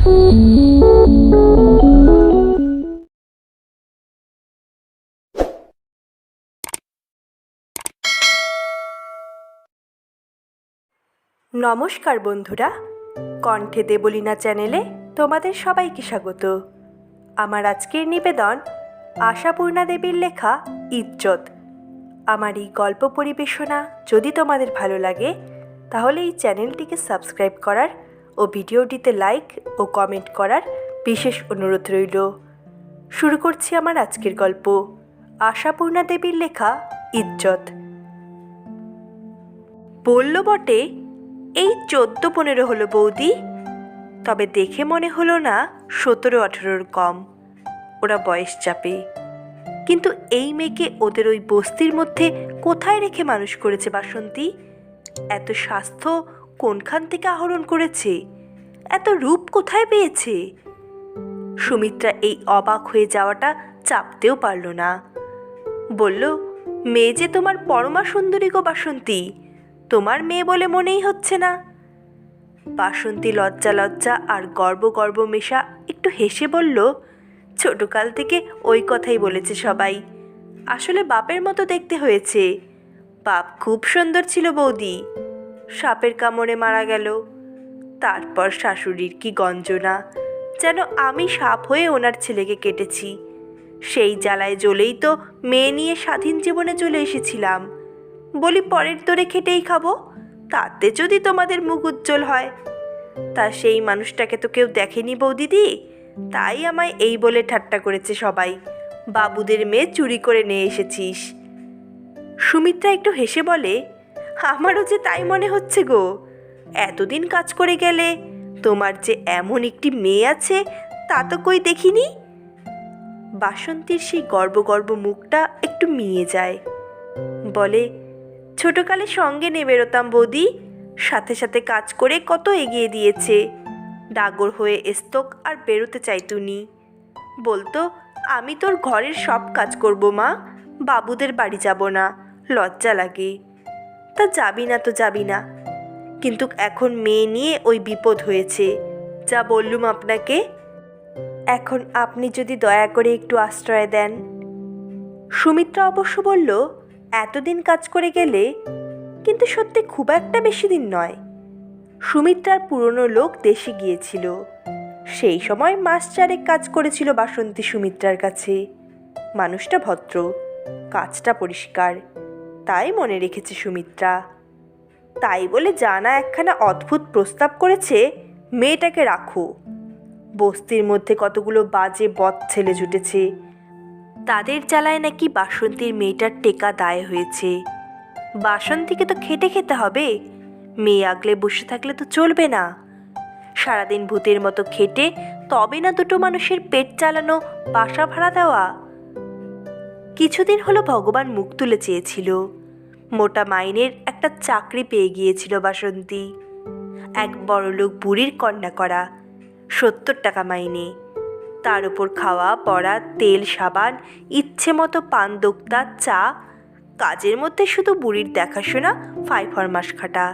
নমস্কার বন্ধুরা। কণ্ঠে দেবলীনা চ্যানেলে তোমাদের সবাইকে স্বাগত। আমার আজকের নিবেদন আশাপূর্ণা দেবীর লেখা ইজ্জত। আমার এই গল্প পরিবেশনা যদি তোমাদের ভালো লাগে, তাহলে এই চ্যানেলটিকে সাবস্ক্রাইব করার ও ভিডিওটিতে লাইক ও কমেন্ট করার বিশেষ অনুরোধ রইল। শুরু করছি আমার আজকের গল্প, আশাপূর্ণা দেবীর লেখা ইজ্জত। বলল বটে, এই চোদ্দ পনেরো হলো বৌদি, তবে দেখে মনে হলো না সতেরো আঠেরোর কম। ওরা বয়স চাপে। কিন্তু এই মেয়েকে ওদের ওই বস্তির মধ্যে কোথায় রেখে মানুষ করেছে বাসন্তী? এত স্বাস্থ্য কোনখান থেকে আহরণ করেছে? এত রূপ কোথায় পেয়েছে? সুমিত্রা এই অবাক হয়ে যাওয়াটা চাপতেও পারল না। বলল, মেয়ে যে তোমার পরমা সুন্দরী গো বাসন্তী, তোমার মেয়ে বলে মনেই হচ্ছে না। বাসন্তী লজ্জা লজ্জা আর গর্ব গর্ব মেশা একটু হেসে বলল, ছোটকাল থেকে ওই কথাই বলেছে সবাই। আসলে বাপের মতো দেখতে হয়েছে। বাপ খুব সুন্দর ছিল বৌদি। সাপের কামড়ে মারা গেল। তারপর শাশুড়ির কি গঞ্জনা, যেন আমি সাপ হয়ে ওনার ছেলেকে কেটেছি। সেই জ্বালায় জ্বলেই তো মেয়ে নিয়ে স্বাধীন জীবনে চলে এসেছিলাম। বলি, পরের দরে খেটেই খাব? তাতে যদি তোমাদের মুখ উজ্জ্বল হয়। তা সেই মানুষটাকে তো কেউ দেখেনি বৌদিদি। তাই আমায় এই বলে ঠাট্টা করেছে সবাই। বাবুদের মেয়ে চুরি করে নিয়ে এসেছিস। সুমিত্রা একটু হেসে বলে আমারও যে তাই মনে হচ্ছে গো। এতদিন কাজ করে গেলে তোমার যে এমন একটি মেয়ে আছে, তা তো কই দেখিনি? বাসন্তীর সেই গর্ব গর্ব মুখটা একটু মিয়ে যায়। বলে, ছোটকালে সঙ্গে নিয়ে বেরোতাম বৌদি, সাথে সাথে কাজ করে কত এগিয়ে দিয়েছে। ডাগর হয়ে এস্তক আর বেরোতে চাইতুনি বলতো, আমি তোর ঘরের সব কাজ করব মা, বাবুদের বাড়ি যাব না, লজ্জা লাগে। তা যাবি না তো যাবি না। কিন্তু এখন মেয়ে নিয়ে ওই বিপদ হয়েছে। যা বললুম আপনাকে। এখন আপনি যদি দয়া করে একটু আশ্রয় দেন। সুমিত্রা অবশ্য বলল, এতদিন কাজ করে গেলে, কিন্তু সত্যি খুব একটা বেশি দিন নয়। সুমিত্রার পুরনো লোক দেশে গিয়েছিল। সেই সময় মাস চারেক কাজ করেছিল বাসন্তী সুমিত্রার কাছে। মানুষটা ভদ্র, কাজটা পরিষ্কার। তাই মনে রেখেছে সুমিত্রা। তাই বলে জানা একখানা অদ্ভুত প্রস্তাব করেছে, মেয়েটাকে রাখো। বস্তির মধ্যে কতগুলো বাজে বদ ছেলে জুটেছে। তাদের জ্বালায় নাকি বাসন্তীর মেয়েটার টেকা দায় হয়েছে। বাসন্তীকে তো খেটে খেতে হবে। মেয়ে আগলে বসে থাকলে তো চলবে না। সারাদিন ভূতের মতো খেটে তবে না দুটো মানুষের পেট চালানো বাসা ভাড়া দেওয়া। কিছুদিন হলো ভগবান মুখ তুলে চেয়েছিল। মোটা মাইনের একটা চাকরি পেয়ে গিয়েছিল বাসন্তী। এক বড়লোক বুড়ির কন্যা করা, সত্তর টাকা মাইনে। তার উপর খাওয়া, পড়া, তেল, সাবান, ইচ্ছে মতো পান, দোক্তা, চা, কাজের মধ্যে শুধু বুড়ির দেখাশোনা ফাই ফরমাস খাটা।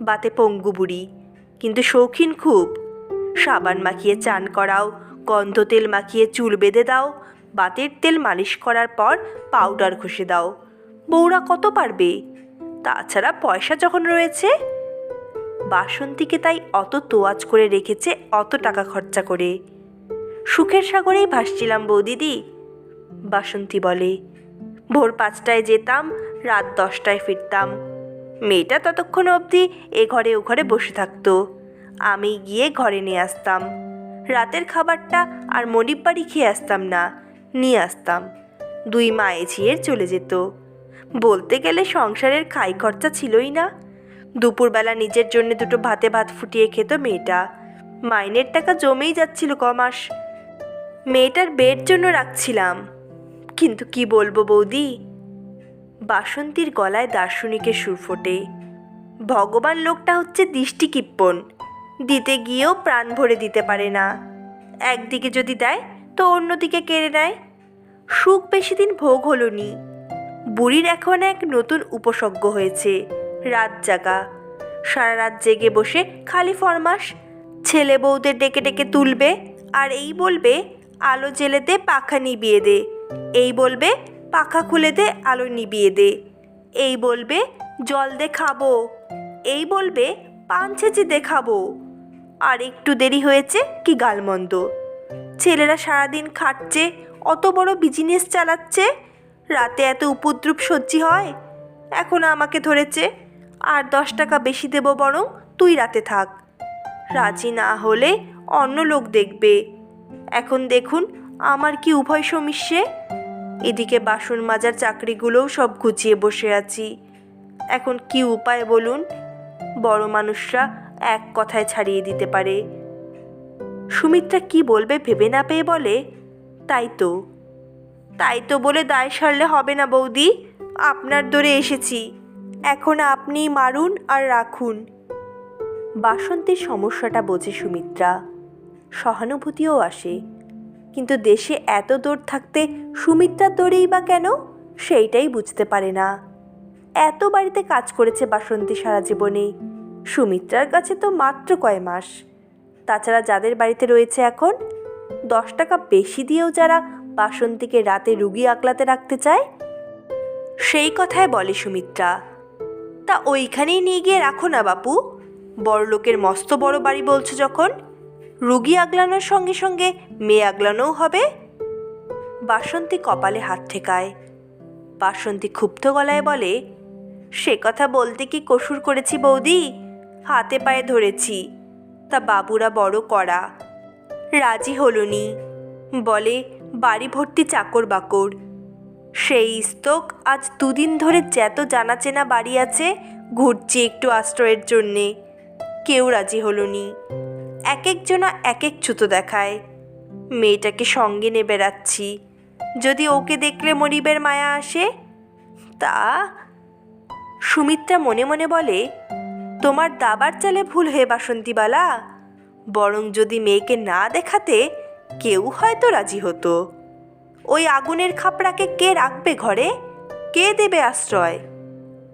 বাতে পঙ্গু বুড়ি, কিন্তু শৌখিন খুব। সাবান মাখিয়ে চান করাও, গন্ধ তেল মাখিয়ে চুল বেঁধে দাও, বাতের তেল মালিশ করার পর পাউডার ঘষে দাও। বউরা কত পারবে? তাছাড়া পয়সা যখন রয়েছে, বাসন্তীকে তাই অত তোয়াজ করে রেখেছে অত টাকা খরচা করে। সুখের সাগরেই ভাসছিলাম বৌদিদি বাসন্তী বলে। ভোর পাঁচটায় যেতাম, রাত দশটায় ফিরতাম। মেয়েটা ততক্ষণ অবধি এ ঘরে ও ঘরে বসে থাকতো। আমি গিয়ে ঘরে নিয়ে আসতাম। রাতের খাবারটা আর মনিব বাড়ি খেয়ে আসতাম না, নিয়ে আসতাম। দুই মায়ে ঝিয়ের চলে যেত। বলতে গেলে সংসারের খাই খরচা ছিলই না। দুপুরবেলা নিজের জন্য দুটো ভাতে ভাত ফুটিয়ে খেত মেয়েটা। মাইনের টাকা জমেই যাচ্ছিল কমাস মেয়েটার বের জন্য রাখছিলাম। কিন্তু কি বলব বৌদি? বাসন্তীর গলায় দার্শনিকের সুর ফোটে। ভগবান লোকটা হচ্ছে দৃষ্টি কিপ্পন। দিতে গিয়েও প্রাণ ভরে দিতে পারে না। একদিকে যদি দেয় তো অন্যদিকে কেড়ে নেয়। সুখ বেশি দিন ভোগ হলো নি। বুড়ির এখন এক নতুন উপসর্গ হয়েছে, রাত জাগা। সারা রাত জেগে বসে খালি ফরমাস ছেলে বউদের ডেকে ডেকে তুলবে, আর এই বলবে, আলো জেলে দে, পাখা নিবিয়ে দে। এই বলবে, পাখা খুলে দে, আলো নিবিয়ে দে। এই বলবে, জল দে খাব। এই বলবে, পান ছেঁচে দে খাব। আর একটু দেরি হয়েছে, কি গালমন্দ। ছেলেরা সারাদিন খাটছে, অত বড় বিজনেস চালাচ্ছে রাতে এত উপদ্রুপ সহ্যি হয়? এখন আমাকে ধরেছে, আর দশ টাকা বেশি দেবো বরং তুই রাতে থাক। রাজি না হলে অন্য লোক দেখবে। এখন দেখুন, আমার কি উভয় সমস্যে এদিকে বাসন মাজার চাকরিগুলোও সব গুছিয়ে বসে আছি। এখন কি উপায় বলুন? বড় মানুষরা এক কথায় ছাড়িয়ে দিতে পারে। সুমিত্রা কি বলবে ভেবে না পেয়ে বলে, তাই তো। তাই তো বলে দায় সারলে হবে না বৌদি। আপনার দরে এসেছি। এখন আপনি মারুন আর রাখুন। বাসন্তীর সমস্যাটা বোঝে সুমিত্রা। সহানুভূতিও আসে। কিন্তু দেশে এত দৌড় থাকতে সুমিত্রার দৌড়েই বা কেন? সেইটাই বুঝতে পারে না। এত বাড়িতে কাজ করেছে বাসন্তী সারা জীবনে। সুমিত্রার কাছে তো মাত্র কয় মাস। তাছাড়া যাদের বাড়িতে রয়েছে এখন, দশ টাকা বেশি দিয়েও যারা বাসন্তীকে রাতে রুগী আগলাতে রাখতে চায়? সেই কথায় বলে সুমিত্রা। তা ওইখানেই নিয়ে গিয়ে রাখো না বাপু। বড় লোকের মস্ত বড় বাড়ি বলছো যখন। রুগী আগলানোর সঙ্গে সঙ্গে মেয়ে আগলানোও হবে। বাসন্তী কপালে হাত ঠেকায়। বাসন্তী ক্ষুব্ধ গলায় বলে, সে কথা বলতে কি কসুর করেছি বৌদি? হাতে পায়ে ধরেছি। তা বাবুরা বড় করা রাজি হলুনি বলে বাড়ি ভর্তি চাকর বাকর সেই স্তক আজ দুদিন ধরে যত জানা চেনা বাড়ি আছে, ঘুরছি একটু আশ্রয়ের জন্যে। কেউ রাজি হলুনি। এক একজনা এক এক ছুতো দেখায়। মেয়েটাকে সঙ্গে নিয়ে বেড়াচ্ছি যদি ওকে দেখলে মরিবের মায়া আসে? তা? সুমিত্রা মনে মনে বলে, তোমার দাবার চালে ভুল হয়ে বাসন্তীবালা। বরং যদি মেয়েকে না দেখাতে কেউ হয়তো রাজি হতো। ওই আগুনের খাপড়াকে কে রাখবে ঘরে? কে দেবে আশ্রয়?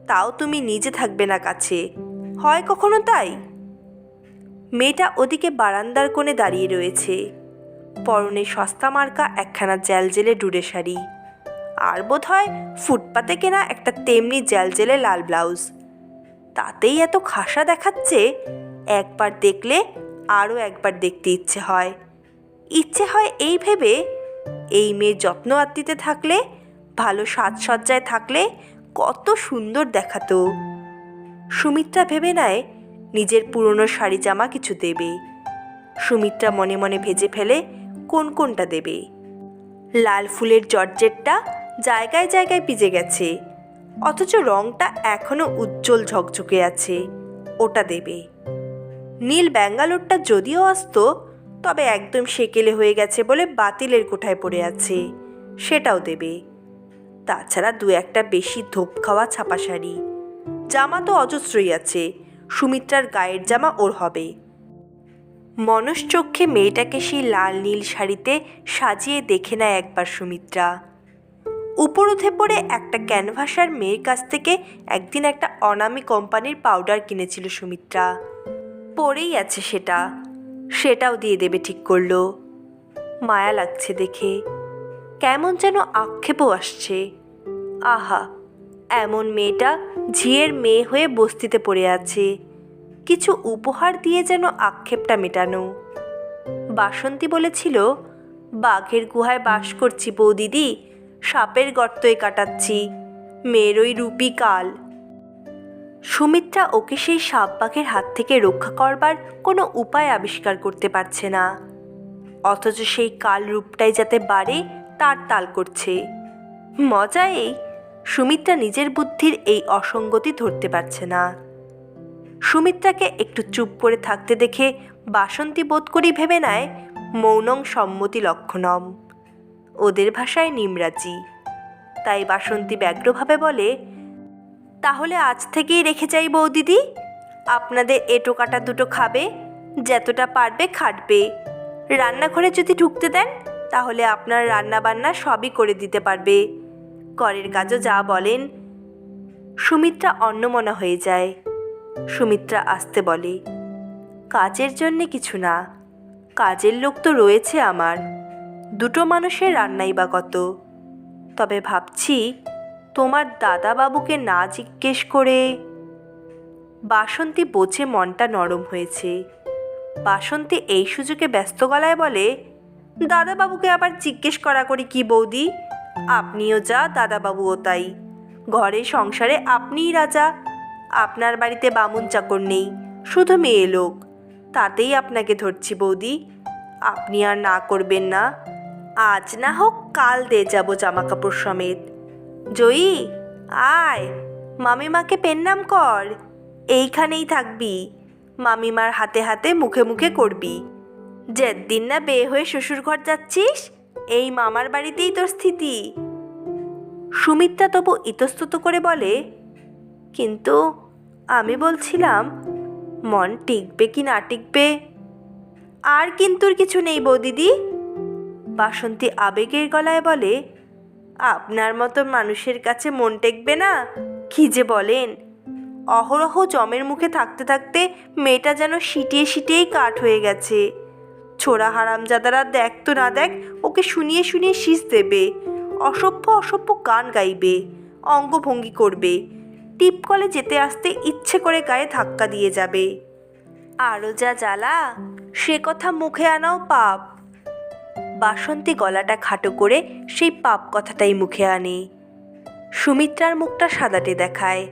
তাও তুমি নিজে থাকবে না কাছে। হয় কখনো তাই? মেয়েটা ওদিকে বারান্দার কোণে দাঁড়িয়ে রয়েছে। পরনে সস্তা মার্কা একখানা জ্যাল জেলে ডুরে শাড়ি। আর বোধ হয় ফুটপাতে কেনা একটা তেমনি জ্যাল জেলে লাল ব্লাউজ। তাতেই এত খাসা দেখাচ্ছে, একবার দেখলে আরও একবার দেখতে ইচ্ছে হয়। ইচ্ছে হয় এই ভেবে, এই মেয়ে যত্ন আত্মিতে থাকলে, ভালো সাজসজ্জায় থাকলে কত সুন্দর দেখাতো। সুমিত্রা ভেবে নেয়, নিজের পুরনো শাড়ি জামা কিছু দেবে। সুমিত্রা মনে মনে ভেজে ফেলে কোন কোনটা দেবে। লাল ফুলের জর্জেটটা জায়গায় জায়গায় পিজে গেছে, অথচ রংটা এখনও উজ্জ্বল ঝকঝকে আছে, ওটা দেবে। নীল ব্যাঙ্গালোরটা যদিও আসতো তবে একদম সেকেলে হয়ে গেছে বলে বাতিলের কোঠায় পড়ে আছে। সেটাও দেবে। তাছাড়া দু একটা বেশি ধোপ খাওয়া ছাপা শাড়ি। জামা তো অজস্রই আছে। সুমিত্রার গায়ের জামা ওর হবে। মনশ্চক্ষে মেয়েটাকে সেই লাল নীল শাড়িতে সাজিয়ে দেখে নেয় একবার সুমিত্রা। উপর উঠে পড়ে একটা ক্যানভাসার মেয়ের কাছ থেকে একদিন একটা অনামি কোম্পানির পাউডার কিনেছিল সুমিত্রা। পরেই আছে সেটা। সেটাও দিয়ে দেবে ঠিক করল। মায়া লাগছে দেখে। কেমন যেন আক্ষেপও আসছে। আহা, এমন মেয়েটা ঝিয়ের মেয়ে হয়ে বস্তিতে পড়ে আছে। কিছু উপহার দিয়ে যেন আক্ষেপটা মেটানো। বাসন্তী বলেছিল, বাঘের গুহায় বাস করছি বৌদিদি, সাপের গর্তয় কাটাচ্ছি। মেয়ের ওই রূপী কাল। সুমিত্রা ওকে সেই সাপ বাঘের হাত থেকে রক্ষা করবার কোনো উপায় আবিষ্কার করতে পারছে না। অথচ সেই কাল রূপটাই যাতে বাড়ে, তার তাল করছে। মজা এই, সুমিত্রা নিজের বুদ্ধির এই অসঙ্গতি ধরতে পারছে না। সুমিত্রাকে একটু চুপ করে থাকতে দেখে বাসন্তী বোধ করি ভেবে নেয়, মৌনং সম্মতি লক্ষণম। ওদের ভাষায় নিমরাজি। তাই বাসন্তী ব্যগ্রভাবে বলে তাহলে আজ থেকেই রেখে যাই বৌদিদি। আপনাদের এটো কাটা দুটো খাবে, যতটা পারবে খাটবে। রান্নাঘরে যদি ঢুকতে দেন, তাহলে আপনার রান্না বান্না সবই করে দিতে পারবে। করের কাজও যা বলেন, সুমিত্রা অন্নমনা হয়ে যায়। সুমিত্রা আসতে বলে, কাজের জন্যে কিছু না, কাজের লোক তো রয়েছে আমার, দুটো মানুষের রান্নাই বা কত। তবে ভাবছি তোমার দাদাবাবুকে না জিজ্ঞেস করে? বাসন্তী বোঝে মনটা নরম হয়েছে। বাসন্তী এই সুযোগে ব্যস্ত গলায় বলে, দাদাবাবুকে আবার জিজ্ঞেস করা করি কি বৌদি? আপনিও যা, দাদাবাবুও তাই। ঘরে, সংসারে আপনিই রাজা। আপনার বাড়িতে বামুন চাকর নেই, শুধু মেয়ে লোক। তাতেই আপনাকে ধরছি বৌদি। আপনি আর না করবেন না। আজ না হোক কাল দিয়ে যাব জামা কাপড় সমেত। জয়ী, আয়, মামিমাকে পেন্নাম কর। এইখানেই থাকবি, মামিমার হাতে হাতে মুখে মুখে করবি। যেদিন না বিয়ে হয়ে শ্বশুর ঘর যাচ্ছিস, এই মামার বাড়িতেই তোর স্থিতি। সুমিত্রা তবু ইতস্তত করে বলে, কিন্তু আমি বলছিলাম, মন টিকবে কি না টিকবে? আর কিন্তুর কিছু নেই বৌদিদি? বাসন্তী আবেগের গলায় বলে আপনার মতো মানুষের কাছে মন টেকবে না? কি যে বলেন। অহরহ জমের মুখে থাকতে থাকতে মেয়েটা যেন সিটিয়ে সিটিয়েই কাঠ হয়ে গেছে। ছোড়া হারামজাদারা দেখ তো না দেখ, ওকে শুনিয়ে শুনিয়ে শীষ দেবে। অসভ্য অসভ্য গান গাইবে, অঙ্গভঙ্গি করবে। টিপ কলে যেতে আসতে ইচ্ছে করে গায়ে ধাক্কা দিয়ে যাবে। আরও যা জ্বালা, সে কথা মুখে আনাও পাপ। বাসন্তী গলাটা খাটো করে সেই পাপ কথাটাই মুখে আনে। সুমিত্রার মুখটা সাদাটে দেখায়।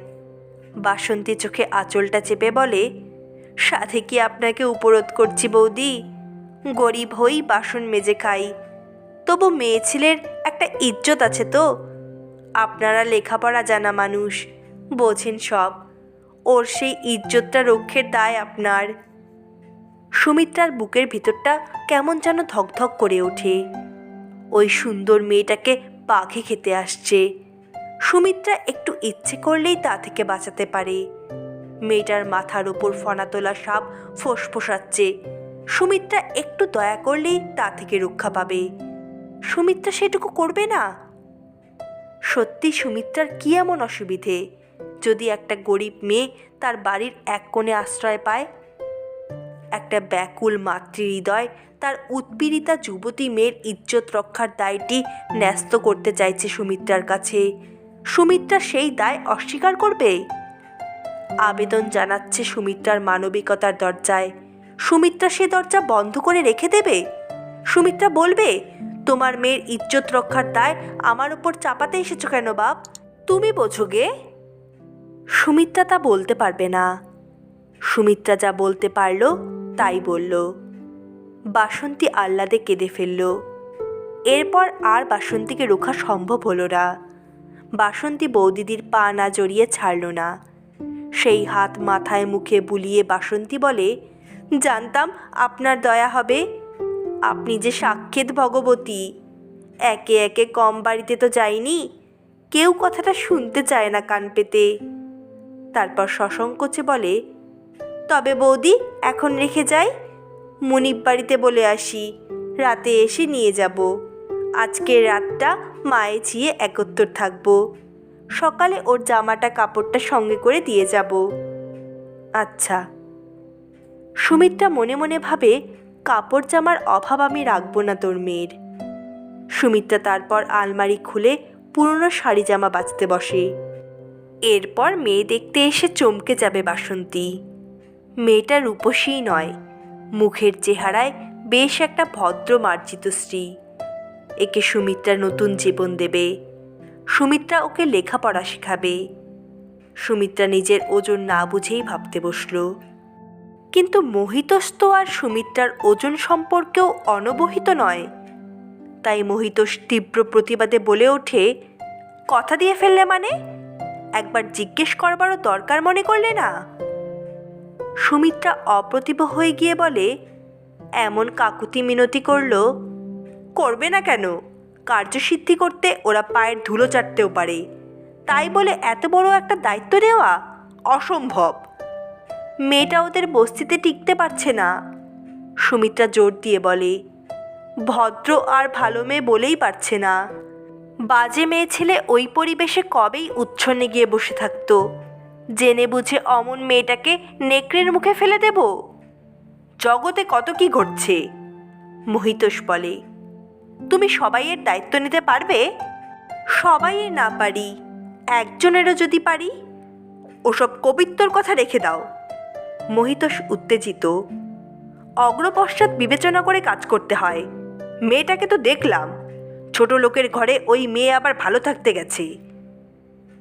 বাসন্তী চোখে আঁচলটা চেপে বলে সাথে কি আপনাকে উপরোধ করছি বৌদি? গরিব হই বাসন মেজে খাই। তবু মেয়ে ছেলের একটা ইজ্জত আছে তো। আপনারা লেখাপড়া জানা মানুষ, বোঝেন সব। ওর সেই ইজ্জতটা রক্ষের দায় আপনার। সুমিত্রার বুকের ভিতরটা কেমন যেন ধকধক করে ওঠে। ওই সুন্দর মেয়েটাকে পাখি খেতে আসছে। সুমিত্রা একটু ইচ্ছে করলেই তা থেকে বাঁচাতে পারে। মেয়েটার মাথার ওপর ফনা তোলা সাপ ফোসফোসাচ্ছে। সুমিত্রা একটু দয়া করলেই তা থেকে রক্ষা পাবে। সুমিত্রা সেটুকু করবে না? সত্যি সুমিত্রার কি এমন অসুবিধে? যদি একটা গরিব মেয়ে তার বাড়ির এক কোণে আশ্রয় পায় একটা ব্যাকুল মাতৃহৃদয়, তার উৎপীড়িতা যুবতী মেয়ের ইজ্জত রক্ষার দায়টি ন্যস্ত করতে চাইছে সুমিত্রার কাছে। সুমিত্রা সেই দায় অস্বীকার করবে? আবেদন জানাচ্ছে সুমিত্রার মানবিকতার দরজায়। সুমিত্রা সে দরজা বন্ধ করে রেখে দেবে? সুমিত্রা বলবে, তোমার মেয়ের ইজ্জত রক্ষার দায় আমার ওপর চাপাতে এসেছ কেন বাপ? তুমি বোঝো গে। সুমিত্রা তা বলতে পারবে না। সুমিত্রা যা বলতে পারল তাই বলল, বাসন্তী আহ্লাদে কেঁদে ফেলল। এরপর আর বাসন্তীকে রোখা সম্ভব হলো না। বাসন্তী বৌদিদির পা না জড়িয়ে ছাড়ল না। সেই হাত মাথায় মুখে বুলিয়ে বাসন্তী বলে, জানতাম আপনার দয়া হবে। আপনি যে সাক্ষেত ভগবতী। একে একে কম বাড়িতে তো যাইনি। কেউ কথাটা শুনতে চায় না কান পেতে। তারপর সসংকোচে বলে তবে বৌদি, এখন রেখে যাই। মুনিব বাড়িতে বলে আসি, রাতে এসে নিয়ে যাব। আজকের রাতটা মায়ে চিয়ে একত্তর থাকব। সকালে ওর জামাটা কাপড়টা সঙ্গে করে দিয়ে যাব। আচ্ছা। সুমিত্রা মনে মনে ভাবে, কাপড় জামার অভাব আমি রাখব না তোর মেয়ের। সুমিত্রা তারপর আলমারি খুলে পুরনো শাড়ি জামা বাঁচতে বসে। এরপর মেয়ে দেখতে এসে চমকে যাবে বাসন্তী। মেয়েটা রূপসী নয়। মুখের চেহারায় বেশ একটা ভদ্র মার্জিত স্ত্রী। একে সুমিত্রা নতুন জীবন দেবে। সুমিত্রা ওকে লেখাপড়া শেখাবে। সুমিত্রা নিজের ওজন না বুঝেই ভাবতে বসল। কিন্তু মোহিতস্ত আর সুমিত্রার ওজন সম্পর্কেও অনবহিত নয়। তাই মোহিতোষ তীব্র প্রতিবাদে বলে ওঠে, কথা দিয়ে ফেললে মানে? একবার জিজ্ঞেস করবারও দরকার মনে করলে না? সুমিত্রা অপ্রতিভ হয়ে গিয়ে বলে, এমন কাকুতি মিনতি করল? করবে না কেন? কার্যসিদ্ধি করতে ওরা পায়ের ধুলো চাটতেও পারে। তাই বলে এত বড় একটা দায়িত্ব নেওয়া অসম্ভব। মেয়েটা ওদের বস্তিতে টিকতে পারছে না। সুমিত্রা জোর দিয়ে বলে, ভদ্র আর ভালো মেয়ে বলেই পারছে না। বাজে মেয়ে ছেলে ওই পরিবেশে কবেই উচ্ছন্নে গিয়ে বসে থাকতো? জেনে বুঝে অমন মেয়েটাকে নেকড়ের মুখে ফেলে দেব? জগতে কত কি ঘটছে? মহিতোষ বলে, তুমি সবাইয়ের দায়িত্ব নিতে পারবে? সবাইয়ের না পারি, একজনেরও যদি পারি? ওসব কবিত্বর কথা রেখে দাও। মহিতোষ উত্তেজিত, অগ্রপশ্চাৎ বিবেচনা করে কাজ করতে হয়। মেয়েটাকে তো দেখলাম, ছোট লোকের ঘরে ওই মেয়ে আবার ভালো থাকতে গেছে।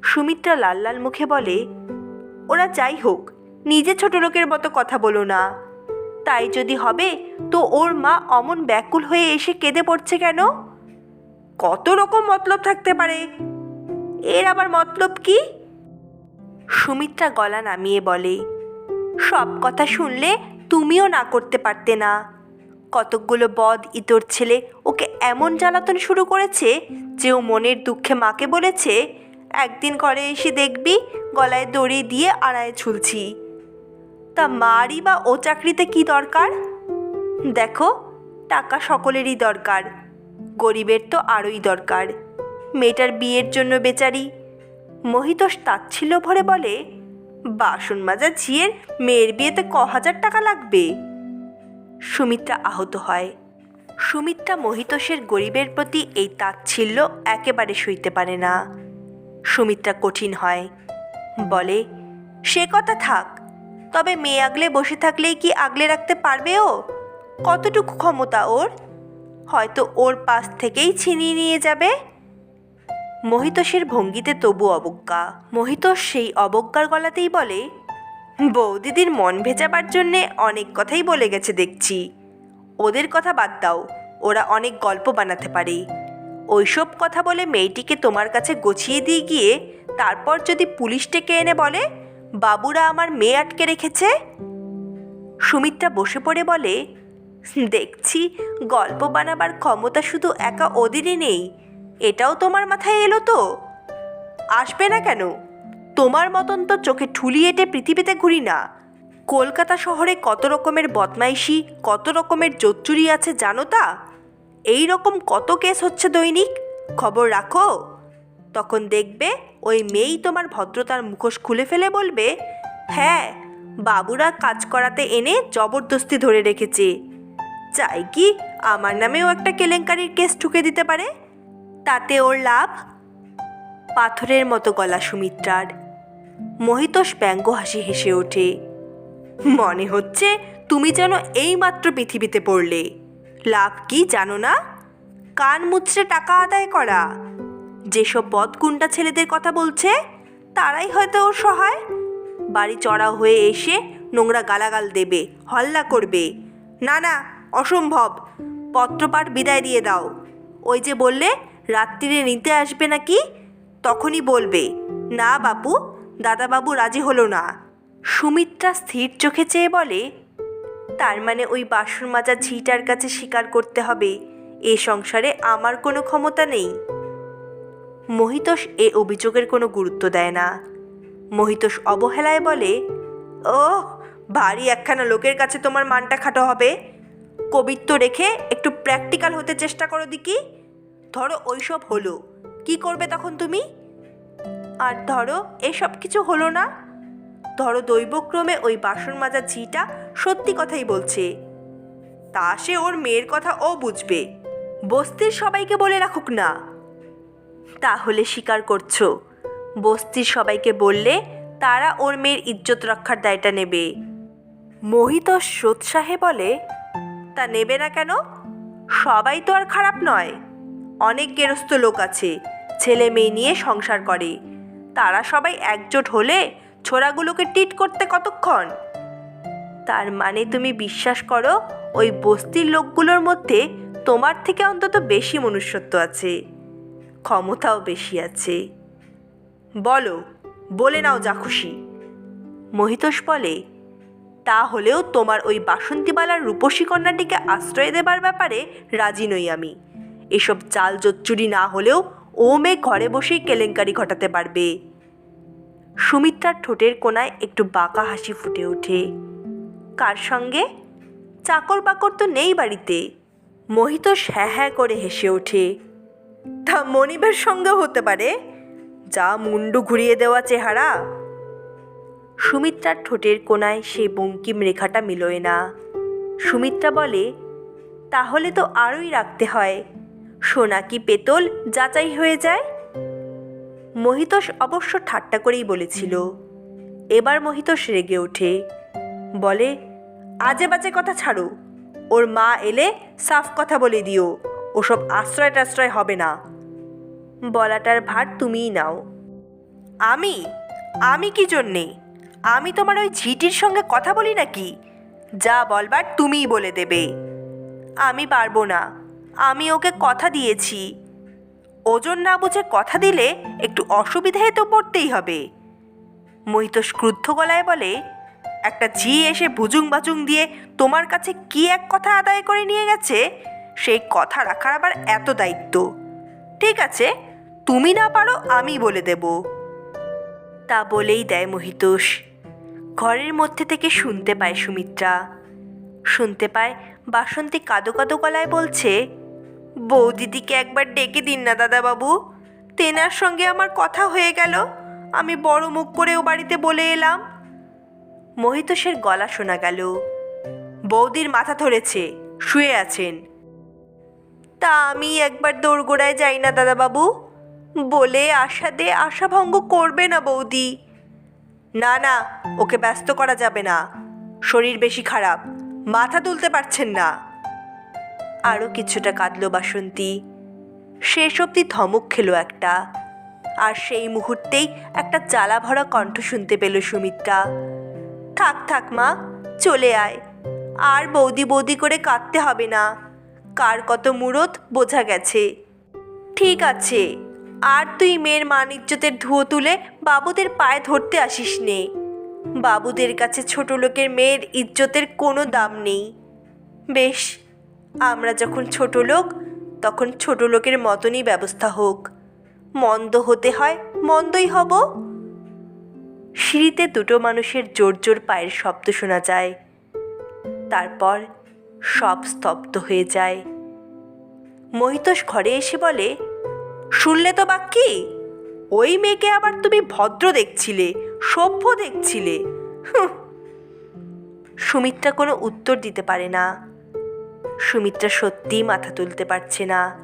সুমিত্রা লাল লাল মুখে বলে ওরা যাই হোক, নিজে ছোট লোকের মতো কথা বলো না। তাই যদি হবে, তো ওর মা অমন ব্যাকুল হয়ে এসে কেঁদে পড়ছে কেন? কত রকম মতলব থাকতে পারে। এর আবার মতলব কি? সুমিত্রা গলা নামিয়ে বলে, সব কথা শুনলে তুমিও না করতে পারতে না। কতকগুলো বদ ইতর ছেলে ওকে এমন জ্বালাতন শুরু করেছে যে ও মনের দুঃখে মাকে বলেছে, একদিন ঘরে এসে দেখবি গলায় দড়ি দিয়ে আড়ায় ঝুলছি। তা মারই বা ও চাকরিতে কি দরকার? দেখো, টাকা সকলেরই দরকার, গরিবের তো আরোই দরকার। মেয়েটার বিয়ের জন্য বেচারি, মহিতোষ তাচ্ছিল্য ভরে বলে, বাসন মাজা ঝিয়ের মেয়ের বিয়েতে ক হাজার টাকা লাগবে? সুমিত্রা আহত হয়। সুমিত্রা মহিতোষের গরিবের প্রতি এই তাচ্ছিল্য একেবারে সইতে পারে না। সুমিত্রা কঠিন হয়। বলে, সে কথা থাক, তবে মেয়ে আগলে বসে থাকলেই কি আগলে রাখতে পারবে ও? কতটুকু ক্ষমতা ওর? হয়তো ওর পাশ থেকেই ছিনিয়ে নিয়ে যাবে? মহিতোষের ভঙ্গিতে তবু অবজ্ঞা। মহিতোষ সেই অবজ্ঞার গলাতেই বলে, বৌদিদির মন ভেজাবার জন্যে অনেক কথাই বলে গেছে দেখছি। ওদের কথা বাদ দাও, ওরা অনেক গল্প বানাতে পারে। ওইসব কথা বলে মেয়েটিকে তোমার কাছে গছিয়ে দিয়ে গিয়ে তারপর যদি পুলিশ ডেকে এনে বলে, বাবুরা আমার মেয়ে আটকে রেখেছে? সুমিত্রা বসে পড়ে বলে, দেখছি, গল্প বানাবার ক্ষমতা শুধু একা ওদেরই নেই। এটাও তোমার মাথায় এলো তো? আসবে না কেন? তোমার মতন তো চোখে ঠুলি এঁটে পৃথিবীতে ঘুরি না। কলকাতা শহরে কত রকমের বদমাইশি, কত রকমের জোচ্চুরি আছে জানো তা? এই রকম কত কেস হচ্ছে দৈনিক? খবর রাখো। তখন দেখবে ওই মেয়েই তোমার ভদ্রতার মুখোশ খুলে ফেলে বলবে হ্যাঁ বাবুরা কাজ করাতে এনে জবরদস্তি ধরে রেখেছে। চাই কি আমার নামেও একটা কেলেঙ্কারির কেস ঠুকে দিতে পারে? তাতে ওর লাভ? পাথরের মতো গলা সুমিত্রার। মহিতোষ ব্যঙ্গ হাসি হেসে ওঠে। মনে হচ্ছে তুমি যেন এইমাত্র পৃথিবীতে পড়লে। লাভ কি জানো না? কান মুচড়ে টাকা আদায় করা। যেসব বদগুন্ডা ছেলেদের কথা বলছে, তারাই হয়তো ওর সহায়। বাড়ি চড়া হয়ে এসে নোংরা গালাগাল দেবে, হল্লা করবে। না না, অসম্ভব। পত্রপাঠ বিদায় দিয়ে দাও। ওই যে বললে, রাত্রিরে নিতে আসবে নাকি? তখনই বলবে, না, বাপু, দাদাবাবু রাজি হলো না। সুমিত্রা স্থির চোখে চেয়ে বলে, তার মানে ওই বাসন মাজা ঝিটার কাছে স্বীকার করতে হবে। এ সংসারে আমার কোনো ক্ষমতা নেই। মহিতোষ এ অভিযোগের কোনো গুরুত্ব দেয় না। মহিতোষ অবহেলায় বলে ও ভারী একখানা লোকের কাছে তোমার মানটা খাটো হবে। কবিত্ব রেখে একটু প্র্যাকটিক্যাল হতে চেষ্টা করো দিকি ধরো ওইসব হলো। কি করবে তখন তুমি? আর ধরো এসব কিছু হলো না। ধরো দৈবক্রমে ওই বাসন মাজা ঝিটা সত্যি কথাই বলছে। তা সে ওর মেয়ের কথা ও বুঝবে। বস্তির সবাইকে বলে রাখুক না। তাহলে স্বীকার করছ। বস্তির সবাইকে বললে তারা ওর মেয়ের ইজ্জত রক্ষার দায়টা নেবে। মোহিত সোৎসাহে বলে, তা নেবে না কেন? সবাই তো আর খারাপ নয়। অনেক গেরস্থ লোক আছে, ছেলে মেয়ে নিয়ে সংসার করে। তারা সবাই একজোট হলে ছোড়াগুলোকে টিট করতে কতক্ষণ? তার মানে তুমি বিশ্বাস করো, ওই বস্তির লোকগুলোর মধ্যে তোমার থেকে অন্তত বেশি মনুষ্যত্ব আছে। ক্ষমতাও বেশি আছে। বলো, বলে নাও যা খুশি। মহিতোষ বলে, তা হলেও তোমার ওই বাসন্তীবালার রূপসী কন্যাটিকে আশ্রয় দেবার ব্যাপারে রাজি নই আমি। এসব চাল জোচ্চুরি না হলেও ও মেয়ে ঘরে বসেই কেলেঙ্কারি ঘটাতে পারবে। সুমিত্রার ঠোঁটের কোনায় একটু বাঁকা হাসি ফুটে ওঠে। কার সঙ্গে? চাকর বাকর তো নেই বাড়িতে। মোহিতোষ হ্যাঁ হ্যাঁ করে হেসে ওঠে। তা মনিবের সঙ্গে হতে পারে। যা মুন্ডু ঘুরিয়ে দেওয়া চেহারা। সুমিত্রার ঠোঁটের কোনায় সেই বঙ্কিম রেখাটা মিলোয় না। সুমিত্রা বলে, তাহলে তো আরোই রাখতে হয়। সোনা কি পেতল যাচাই হয়ে যায়? মহিতোষ অবশ্য ঠাট্টা করেই বলেছিল। এবার মহিতোষ রেগে ওঠে। বলে, আজে বাজে কথা ছাড়ো। ওর মা এলে সাফ কথা বলে দিও। ওসব আশ্রয় টাশ্রয় হবে না। বলাটার ভার তুমিই নাও। আমি? আমি কি জন্যে? আমি তোমার ওই ঝিটির সঙ্গে কথা বলি নাকি? যা বলবার তুমিই বলে দেবে। আমি পারব না। আমি ওকে কথা দিয়েছি। ওজন না বুঝে কথা দিলে একটু অসুবিধায় তো পড়তেই হবে। মহিতোষ ক্রুদ্ধ গলায় বলে, একটা ঝি এসে ভুজুং বাজুং দিয়ে তোমার কাছে কি এক কথা আদায় করে নিয়ে গেছে? সেই কথা রাখার আবার এত দায়িত্ব। ঠিক আছে, তুমি না পারো, আমি বলে দেব। তা বলেই দেয় মহিতোষ। ঘরের মধ্যে থেকে শুনতে পায় সুমিত্রা। শুনতে পায় বাসন্তী কাদো কাদো গলায় বলছে, বৌদিদিকে একবার ডেকে দিন না, দাদাবাবু। তেনার সঙ্গে আমার কথা হয়ে গেল। আমি বড় মুখ করে ও বাড়িতে বলে এলাম। মহিতোষের গলা শোনা গেল। বৌদির মাথা ধরেছে, শুয়ে আছেন। তা আমি একবার দোরগোড়ায় যাই না, দাদাবাবু। বলে আশা দে আশাভঙ্গ করবে না বৌদি। না না, ওকে ব্যস্ত করা যাবে না। শরীর বেশি খারাপ, মাথা তুলতে পারছেন না। আরও কিছুটা কাঁদল বাসন্তী। শেষ অবধি ধমক খেলো একটা। আর সেই মুহূর্তেই একটা জ্বালা ভরা কণ্ঠ শুনতে পেল সুমিত্রা থাক থাক মা, চলে আয়। আর বৌদি বৌদি করে কাঁদতে হবে না। কার কত মুরত, বোঝা গেছে। ঠিক আছে, আর তুই মেয়ের মান ইজ্জতের ধুয়ো তুলে বাবুদের পায়ে ধরতে আসিস নে। বাবুদের কাছে ছোট লোকের মেয়ের ইজ্জতের কোনো দাম নেই। বেশ, আমরা যখন ছোট লোক, তখন ছোট লোকের মতনই ব্যবস্থা হোক। মন্দ হতে হয়, মন্দই হব। সিঁড়িতে দুটো মানুষের জোর জোর পায়ের শব্দ শোনা যায়। তারপর সব স্তব্ধ হয়ে যায়। মহিতোষ ঘরে এসে বলে, শুনলে তো বাক্যি ওই মেয়েকে আবার তুমি ভদ্র দেখছিলে, সভ্য দেখছিলে। সুমিত্রা কোনো উত্তর দিতে পারে না। সুমিত্রা সত্যিই মাথা তুলতে পারছে না।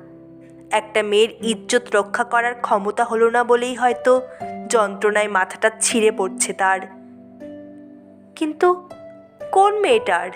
একটা মেয়ের ইজ্জত রক্ষা করার ক্ষমতা হলো না বলেই হয়তো যন্ত্রণায় মাথাটা ছিঁড়ে পড়ছে তার। কিন্তু কোন মেয়েটার?